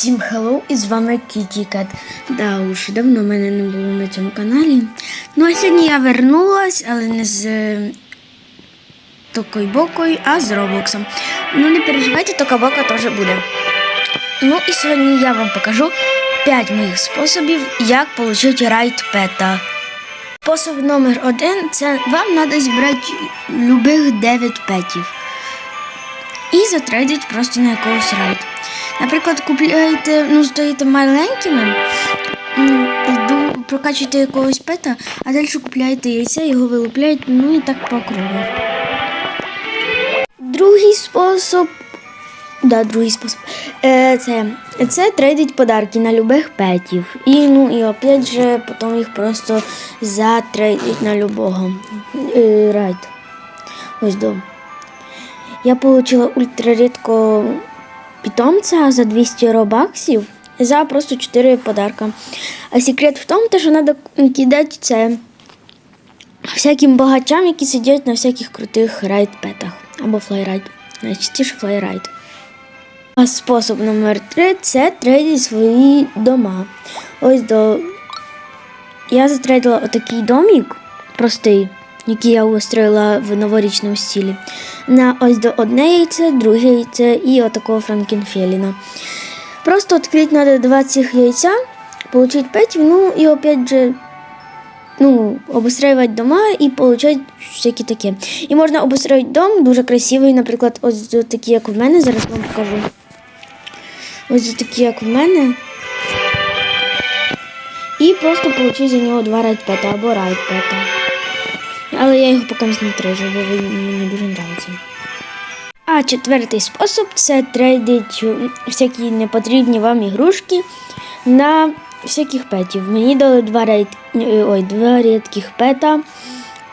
Всім хеллоу, і з вами Кіті Кет. Да, уж давно мене не було на цьому каналі. Ну а сьогодні я вернулась, але не з е, Токою Бокою, а з Роблоксом. Ну не переживайте, Тока Бока теж буде. Ну і сьогодні я вам покажу 5 моїх способів, як отримати райт пета. Спосіб номер один це вам треба зібрати любих 9 петів і затрейдить просто на якогось райд. Наприклад, купляєте, ну, стоїте маленькими, прокачуєте якогось пета, а далі купляєте яйця, його вилупляєте, ну і так по кругу. Другий спосіб. Да, другий спосіб. Е, це, це трейдить подарки на любих петів. І ну і опять же, потім їх просто затрейдить на любого. Е, райд. Ось до. Я отримала ультрарідко питомця за 200 робаксів за просто 4 подарка. А секрет в тому, що треба кидати це всяким багачам, які сидять на всяких крутих райд-петах або флайрайд. Найчастіше флайрайд. А спосіб номер 3 це трейдити свої дома. Ось до. Я затрейдила отакий домик простий, який я устроїла в новорічному стилі. На ось до одне яйце, друге яйце і отакого Франкенфеліна. Просто відкрити треба два цих яйця, отримати петів, ну і опять же ну, обустроювати дома і отримати всякі такі. І можна обустроїти дом дуже красивий, наприклад, ось такі, як в мене, зараз вам покажу. Ось такі, як в мене. І просто отримати за нього два райдпета або райдпета. Але я його поки не трежу, бо він мені дуже подобається. А четвертий спосіб це трейдить всякі непотрібні вам ігрушки на всяких петів. Мені дали два рейд... Ой, два рідких пета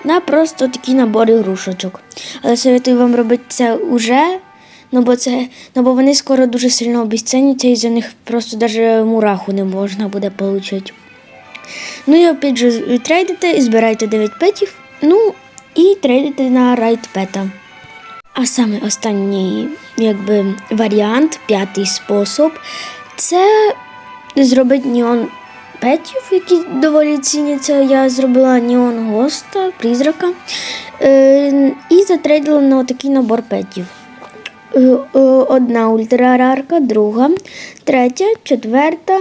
на просто такі набори ігрушечок. Але советую вам робити це уже, ну бо це, ну бо вони скоро дуже сильно обіцяняться і за них просто навіть мураху не можна буде отримати. Ну і опять же трейдите і збирайте 9 петів. Ну і трейдите на райд пета. А саме останній якби, варіант, п'ятий спосіб, це зробити неон петів, які доволі ціняться. Я зробила неон госта, призрака. Е, і затрейдила на такий набор петів. Е, е, Одна ультрарарка, друга, третя, четверта.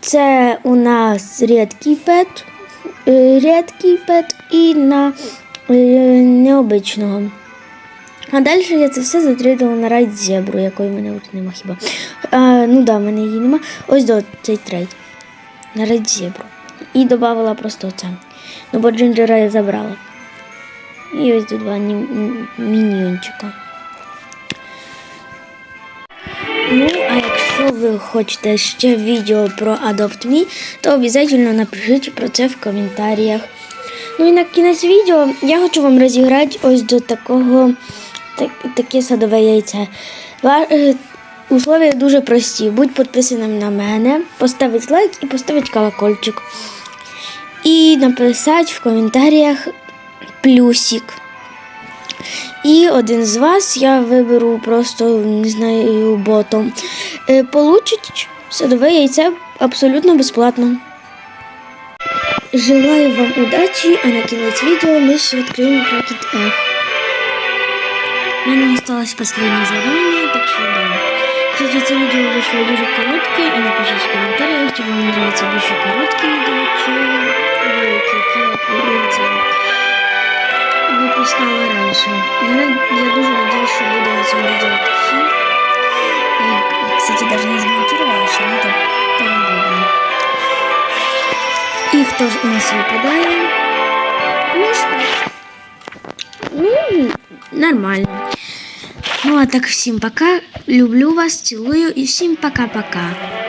Це у нас рідкий пет, рідкий пет і на е, необичного. А далі я це все затридала на райд зебру, якої в мене от нема хіба. А, ну да, в мене її нема. Ось до цей трейд. На райд зебру. І додавала просто це. Ну, бо джинджера я забрала. І ось до два ні- мініончика. Ви хочете ще відео про Adopt Me, то обов'язково напишіть про це в коментарях. Ну і на кінець відео я хочу вам розіграти ось до такого так, таке садове яйце. Е, Условия дуже прості. Будь підписаним на мене, поставить лайк і поставить колокольчик. І написати в коментарях плюсик. І один з вас я виберу просто, не знаю, ботом. Е, Получить садове яйце абсолютно безплатно. Желаю вам удачі, а на кінець відео ми ще відкриємо Крокет F. У мене осталось последнее задание, так что да. Кстати, это видео вышло дуже коротке, и напишите в комментариях, чи вам нравится більше короткі відео, чи великі, які я це випускала раніше. Я, я дуже надіюсь, що буде цьому відео. І ж у нас випадає? Ну, нормально. Ну а так всім пока. Люблю вас, цілую і всім пока-пока.